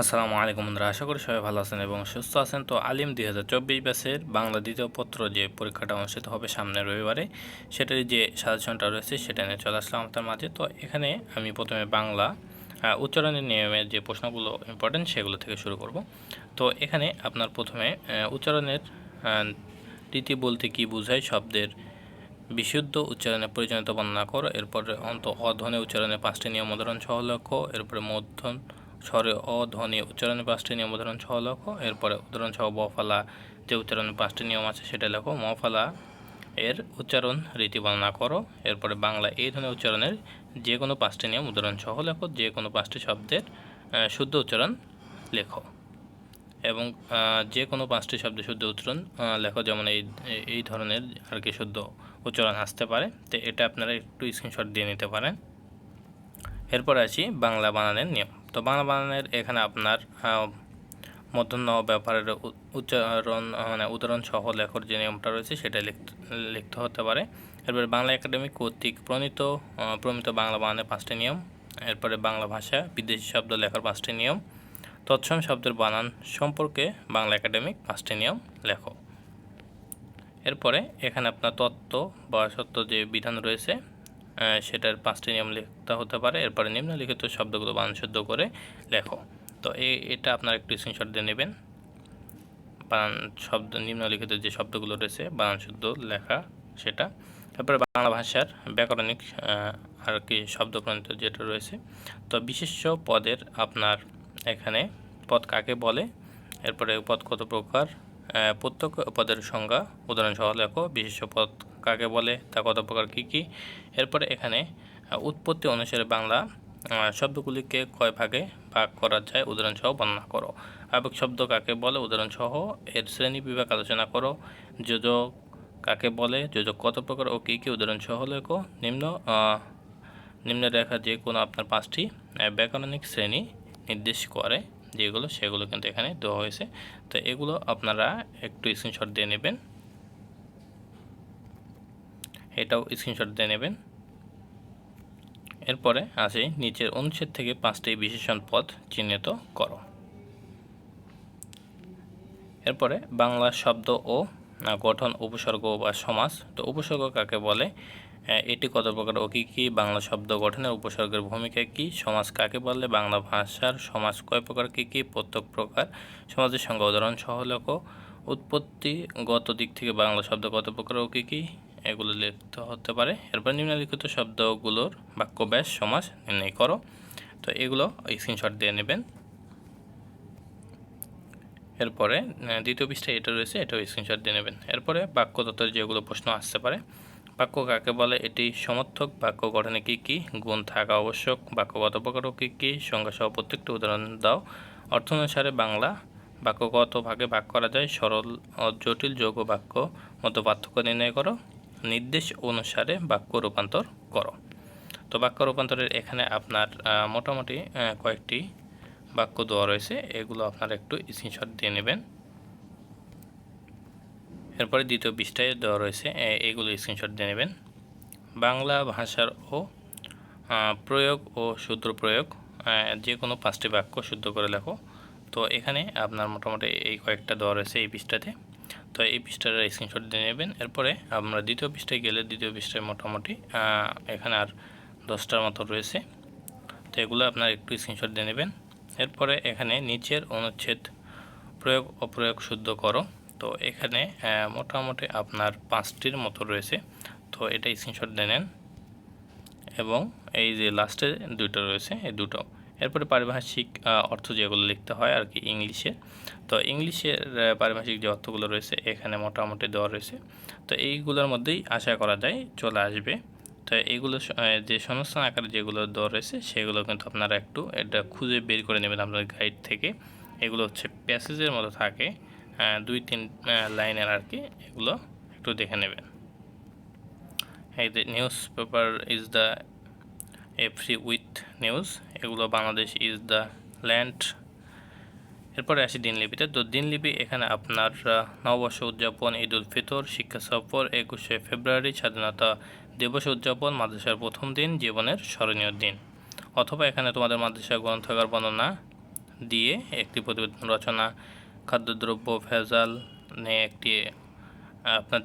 আসসালামু আলাইকুম বন্ধুরা, আশা করি সবাই ভালো আছেন এবং সুস্থ আছেন। তো আলিম দুই হাজার চব্বিশ ব্যাচের বাংলা দ্বিতীয় পত্র যে পরীক্ষাটা অনুষ্ঠিত হবে সামনের রবিবারে সেটার যে সাজেশনটা রয়েছে সেটা নিয়ে চলে আসলাম আপনার মাঝে। তো এখানে আমি প্রথমে বাংলা উচ্চারণের নিয়মের যে প্রশ্নগুলো ইম্পর্টেন্ট সেগুলো থেকে শুরু করব। তো এখানে আপনার প্রথমে উচ্চারণের রীতি বলতে কি বোঝায়, শব্দের বিশুদ্ধ উচ্চারণে প্রয়োজনীয়তা বর্ণনা করো, এরপরে অন্ত অধ্বনি উচ্চারণে পাঁচটি নিয়ম উদাহরণ সহ লক্ষ্য, এরপরে মধ্যম স্বরে অধ্বনি উচ্চারণের পাঁচটি নিয়ম, উদাহরণ সহ লক্ষ্য এরপরে উদাহরণ সহ বফালা যে উচ্চারণের পাঁচটি নিয়ম আছে সেটা লেখো মফালা এর উচ্চারণ রীতি বর্ণনা করো, এরপরে বাংলা এই ধরনের উচ্চারণের যে কোনো পাঁচটি নিয়ম, উদাহরণ সহ লেখো যে কোনো পাঁচটি শব্দের শুদ্ধ উচ্চারণ লেখো। এবং যে কোনো পাঁচটি শব্দে শুদ্ধ উচ্চারণ লেখো, যেমন এই, এই- ধরনের আর কি শুদ্ধ উচ্চারণ আসতে পারে। তো এটা আপনারা একটু স্ক্রিনশট দিয়ে নিতে পারেন। এরপর আছি বাংলা বানানের নিয়ম। তো বাংলা বানানের এখানে আপনার আহ, মধ্যাহ্ন ব্যাপারের উচ্চারণ মানে উদাহরণ সহ লেখর যে নিয়মটা রয়েছে সেটা লিখতে হতে পারে। এরপরে বাংলা একাডেমি কর্তৃক প্রণীত আহ, প্রমিত বাংলা বানানের পাঁচটি নিয়ম। এরপরে বাংলা ভাষা বিদেশি শব্দ লেখার পাঁচটি নিয়ম। তৎসম শব্দের বানান সম্পর্কে বাংলা একাডেমিক পাঁচটি নিয়ম লেখো। এরপরে এখানে আপনার তত্ত্ব বা সত্য যে বিধান রয়েছে সেটার পাঁচটি নিয়ম লিখতে হতে পারে। এরপরে নিম্নলিখিত শব্দগুলো বানান শুদ্ধ করে লেখো। তো এই এটা আপনার একটু স্ক্রিনশট দিয়ে নেবেন। বানান শব্দ নিম্নলিখিত যে শব্দগুলো রয়েছে বানান শুদ্ধ লেখা সেটা। তারপরে বাংলা ভাষার ব্যাকরণিক আর কি শব্দপ্রণিত যেটা রয়েছে। তো বিশেষ্য পদের আপনার এখানে পদ কাকে বলে? এরপরে পদ কত প্রকার? আহ, প্রত্যেক পদের সংজ্ঞা উদাহরণ সহ লেখো। বিশেষ্য পদ কাকে বলে, তা কত প্রকার, কী কী? এরপরে এখানে উৎপত্তি অনুসারে বাংলা শব্দগুলিকে কয় ভাগে ভাগ করা যায়? উদাহরণসহ বর্ণনা করো। আবেগ শব্দ কাকে বলে? উদাহরণসহ এর শ্রেণি বিভাগ আলোচনা করো। যোজক কাকে বলে? যোজক কত প্রকার ও কী কী? উদাহরণসহ লেখো। নিম্ন নিম্নে রেখা যে কোনো আপনার পাঁচটি ব্যাকরণিক শ্রেণি নির্দেশ করে, যেগুলো, সেগুলো কিন্তু এখানে দেওয়া হয়েছে। তো এগুলো আপনারা একটু স্ক্রিনশট দিয়ে নেবেন। এটাও স্ক্রিনশট দিয়ে নেবেন। এরপরে আছে নিচের অনুচ্ছেদ থেকে পাঁচটি বিশেষণ পদ চিহ্নিত করো। এরপরে বাংলা শব্দ ও গঠন, উপসর্গ বা সমাস, তো উপসর্গ কাকে বলে? এটি কত প্রকার ও কী কী? বাংলা শব্দ গঠনের উপসর্গের ভূমিকা কী? সমাজ কাকে বলে? বাংলা ভাষার সমাজ কয় প্রকার, কী কী? প্রত্যেক প্রকার। সমাজের সঙ্গে উদাহরণ সহ লেখো। উৎপত্তিগত দিক থেকে বাংলা শব্দ কত প্রকার ও কী কী? এগুলো লিখতে হতে পারে। এরপর নিম্নলিখিত শব্দগুলোর বাক্য ব্যাস সমাস নির্ণয় করো। তো এগুলো স্ক্রিনশট দিয়ে নেবেন। এরপরে দ্বিতীয় পৃষ্ঠায় এটা রয়েছে, এটাও স্ক্রিনশট দিয়ে নেবেন। এরপরে বাক্য তত্ত্বের যেগুলো প্রশ্ন আসতে পারে, বাক্য কাকে বলে, এটি সমর্থক, বাক্য গঠনে কী কী, গুণ থাকা আবশ্যক বাক্যগত প্রকার কী কী সংজ্ঞা সহ প্রত্যেকটি উদাহরণ দাও। অর্থ অনুসারে বাংলা বাক্য কত ভাগে ভাগ করা যায়, সরল ও জটিল যৌগ বাক্য মতো পার্থক্য নির্ণয় করো। নির্দেশ অনুসারে বাক্য রূপান্তর করো। তো বাক্য রূপান্তরের এখানে আপনার মোটামুটি কয়েকটি বাক্য দেওয়া রয়েছে। এগুলো আপনারা একটু স্ক্রিনশট দিয়ে নেবেন। এরপরে দ্বিতীয় পৃষ্ঠায় দেওয়া রয়েছে এগুলো স্ক্রিনশট দিয়ে নেবেন। বাংলা ভাষার ও প্রয়োগ ও শুদ্ধ প্রয়োগ যে কোনো পাঁচটি বাক্য শুদ্ধ করে লেখো। তো এখানে আপনার মোটামুটি এই কয়েকটা দেওয়া রয়েছে এই পৃষ্ঠাতে। তো এই পৃষ্ঠার স্ক্রিনশট দিয়ে নেবেন। এরপরে আমরা দ্বিতীয় পৃষ্ঠায় গেলে দ্বিতীয় পৃষ্ঠায় মোটামুটি এখানে আর দশটার মতো রয়েছে। তো এগুলো আপনার একটু স্ক্রিনশট দিয়ে নেবেন। এরপরে এখানে নিচের অনুচ্ছেদ প্রয়োগ অপ্রয়োগ শুদ্ধ করো। তো এখানে মোটামুটি আপনার পাঁচটির মতো রয়েছে। তো এটা স্ক্রিনশট দিয়ে নেন। এবং এই যে লাস্টে দুটো রয়েছে, এই দুটো। এরপরে পারিভাষিক অর্থ যেগুলো লিখতে হয় আর কি ইংলিশে। তো ইংলিশের পারিভাষিক যে অর্থগুলো রয়েছে এখানে মোটামুটি দেওয়া রয়েছে। তো এইগুলোর মধ্যেই আশা করা যায় চলে আসবে। তো এইগুলো যে সংস্থান আকারে যেগুলো দেওয়া রয়েছে সেগুলো কিন্তু আপনারা একটু এটা খুঁজে বের করে নেবেন আপনার গাইড থেকে। এগুলো হচ্ছে প্যাসেজের মতো থাকে দুই, তিন লাইনের আর কি, এগুলো একটু দেখে নেবেন। এই news paper is the a free with news এগুলো বাংলাদেশ ইজ দ্য ল্যান্ড এরপরে আসি দিনলিপিতে তো দিনলিপি এখানে আপনার নববর্ষ উদযাপন, ঈদ উল ফিতর, শিক্ষা সফর, একুশে ফেব্রুয়ারি, স্বাধীনতা দিবস উদযাপন, মাদ্রাসার প্রথম দিন, জীবনের স্মরণীয় দিন। অথবা এখানে তোমাদের মাদ্রাসা গ্রন্থাগার বর্ণনা দিয়ে একটি প্রতিবেদন রচনা, খাদ্যদ্রব্য, ভেজাল নিয়ে একটি আপনার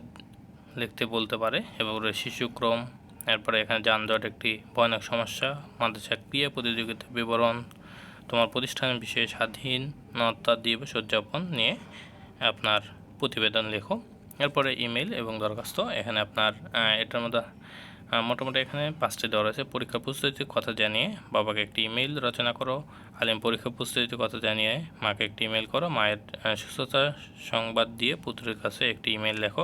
লিখতে বলতে পারে, এবং শিশুক্রম এরপরে এখানে যানজট একটি ভয়ানক সমস্যা। মাদ্রাসা ক্রিয়া প্রতিযোগিতা বিবরণ। তোমার প্রতিষ্ঠানের বিষয়ে স্বাধীনতা দিবস উদযাপন নিয়ে আপনার প্রতিবেদন লেখো। এরপরে ইমেল এবং দরখাস্ত। এখানে আপনার এটার মধ্যে মোটামুটি এখানে পাঁচটি দেওয়া রয়েছে। পরীক্ষা প্রস্তুতির কথা জানিয়ে বাবাকে একটি ইমেল রচনা করো। আলিম পরীক্ষা প্রস্তুতির কথা জানিয়ে মাকে একটি ইমেল করো। মায়ের সুস্থতা সংবাদ দিয়ে পুত্রের কাছে একটি ইমেল লেখো।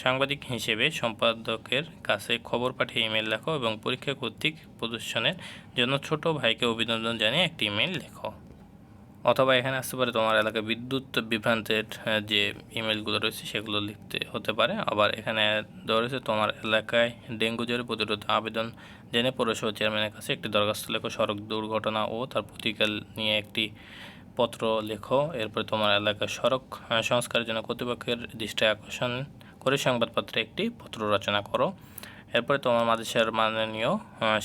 সাংবাদিক হিসেবে সম্পাদকের কাছে খবর পাঠিয়ে ইমেল লেখো এবং পরীক্ষা কর্তৃক প্রদর্শনের জন্য ছোট ভাইকে অভিনন্দন জানিয়ে একটি ইমেল লেখো। অথবা এখানে আসতে পারে তোমার এলাকায় বিদ্যুৎ বিভ্রান্তের যে ইমেলগুলো রয়েছে সেগুলো লিখতে হতে পারে। আবার এখানে দেওয়া রয়েছে, তোমার এলাকায় ডেঙ্গু জ্বরের প্রতিরোধ আবেদন জেনে পৌরসভা চেয়ারম্যানের কাছে একটি দরখাস্ত লেখো। সড়ক দুর্ঘটনা ও তার প্রতিকার নিয়ে একটি পত্র লেখো। এরপরে তোমার এলাকার সড়ক সংস্কারের জন্য কর্তৃপক্ষের দৃষ্টি আকর্ষণ করে সংবাদপত্রে একটি পত্র রচনা করো। এরপরে তোমার মাদেশের মাননীয়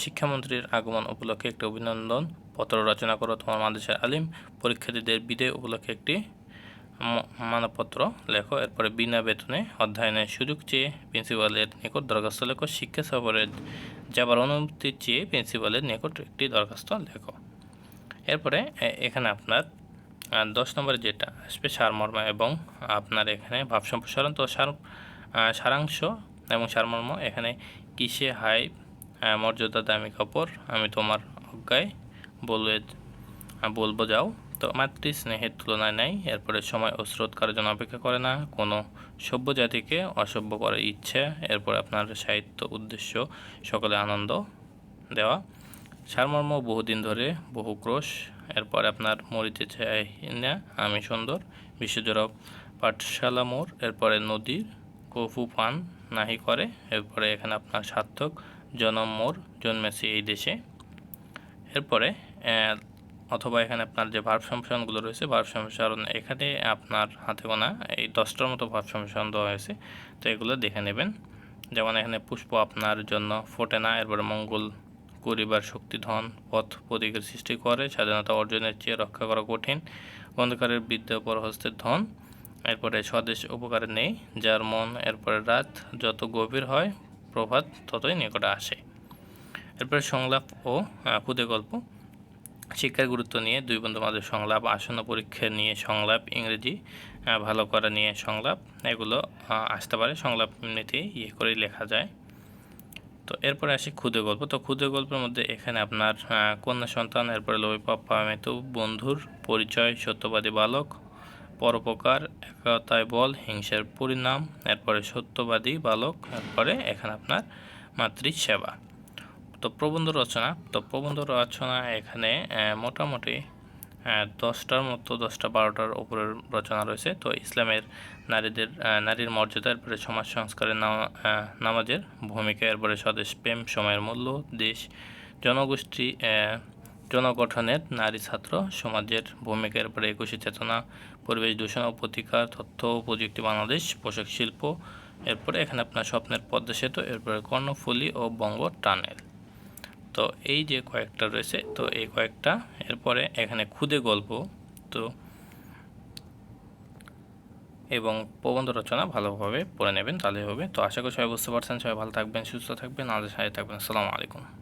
শিক্ষামন্ত্রীর আগমন উপলক্ষে একটি অভিনন্দন পত্র রচনা করো। তোমার মাদেশের আলিম পরীক্ষার্থীদের বিদায় উপলক্ষে একটি মানপত্র লেখো। এরপরে বিনা বেতনে অধ্যয়নের সুযোগ চেয়ে প্রিন্সিপালের নিকট দরখাস্ত লেখো। শিক্ষা সফরে যাবার অনুমতি চেয়ে প্রিন্সিপালের নিকট একটি দরখাস্ত লেখো। এরপরে এখানে আপনার দশ নম্বরে যেটা, আসবে সারমর্ম এবং আপনার এখানে ভাব সম্প্রসারণ তো সার সারাংশ এবং সারমর্ম। এখানে কিসে হাই মর্যাদা দামি কাপড়, আমি তোমার অজ্ঞায় বলে বলব যাও। তো মাতৃ স্নেহের তুলনায় নাই, এরপরে সময় ও স্রোত কারোর জন্য অপেক্ষা করে না। কোনো সভ্য জাতিকে অসভ্য করার ইচ্ছে, এরপর আপনার সাহিত্য উদ্দেশ্য, সকলে আনন্দ দেওয়া। সারমর্ম বহুদিন ধরে, বহু ক্রোশ, এরপর আপনার মরিতে চাই না, আমি সুন্দর বিশ্বজোড়া পাঠশালা মোড় এরপরে নদীর কফু পান নাহি করে। এরপরে এখানে আপনার সার্থক জনম মোর জন্মেছে এই দেশে। এরপরে অথবা এখানে আপনার যে ভার্ব সম্প্রসারণগুলো রয়েছে, ভার্ব সম্প্রসারণ এখানে আপনার হাতে গোনা এই দশটার মতো ভার্ব সম্প্রসারণ দেওয়া হয়েছে। তো এগুলো দেখে নেবেন। যেমন এখানে পুষ্প আপনার জন্য ফোটে না, এরপরে মঙ্গল করিবার শক্তি, ধন, পথ, প্রতীকের সৃষ্টি করে, স্বাধীনতা অর্জনের চেয়ে রক্ষা করা কঠিন, অন্ধকারের বিদ্যা, পরহস্তের ধন এরপরে স্বদেশ উপকারে নেই, যার মন এরপরে রাত যত গভীর হয়, প্রভাত ততই নিকটে আসে। এরপরে সংলাপ ও খুদে গল্প। শিক্ষার গুরুত্ব নিয়ে দুই বন্ধু মাঝে সংলাপ, আসন্ন পরীক্ষা নিয়ে সংলাপ, ইংরেজি ভালো করা নিয়ে সংলাপ, এগুলো আসতে পারে। সংলাপ এমনিতেই ইয়ে করেই লেখা যায়। তো এরপরে আসি ক্ষুদে গল্প। তো ক্ষুদে গল্পের মধ্যে এখানে আপনার কন্যা সন্তান, এরপরে লবি পাপ্পা মেতু বন্ধুর পরিচয়, সত্যবাদী বালক পরোপকার, একতায় বল, হিংসার পরিণাম, এরপরে সত্যবাদী বালক, এরপরে এখানে আপনার মাতৃ সেবা তো প্রবন্ধ রচনা, তো প্রবন্ধ রচনা এখানে মোটামুটি দশটার মতো, দশটা বারোটার উপরের রচনা রয়েছে। তো ইসলামের নারীদের নারীর মর্যাদা, এরপরে সমাজ সংস্কারের নামা- নামাজের ভূমিকা, এরপরে স্বদেশ, প্রেম, সময়ের মূল্য, দেশ, জনগোষ্ঠী জনগঠনের নারী ছাত্র সমাজের ভূমিকা এরপরে একুশে চেতনা, পরিবেশ দূষণ ও প্রতিকার, তথ্য ও প্রযুক্তি বাংলাদেশ, পোশাক শিল্প, এরপরে এখানে আপনার স্বপ্নের পদ্মা সেতু, এরপরে কর্ণফুলী ও বঙ্গ টানেল। তো এই যে কয়েকটা রয়েছে, তো এই কয়েকটা, এরপরে এখানে খুদে গল্প, তো এবং প্রবন্ধ রচনা ভালোভাবে পড়ে নেবেন তাহলে হবে। তো আশা করি সবাই বুঝতে পারছেন, সবাই ভালো থাকবেন, সুস্থ থাকবেন, আমাদের সাথে থাকবেন। আসসালামু আলাইকুম।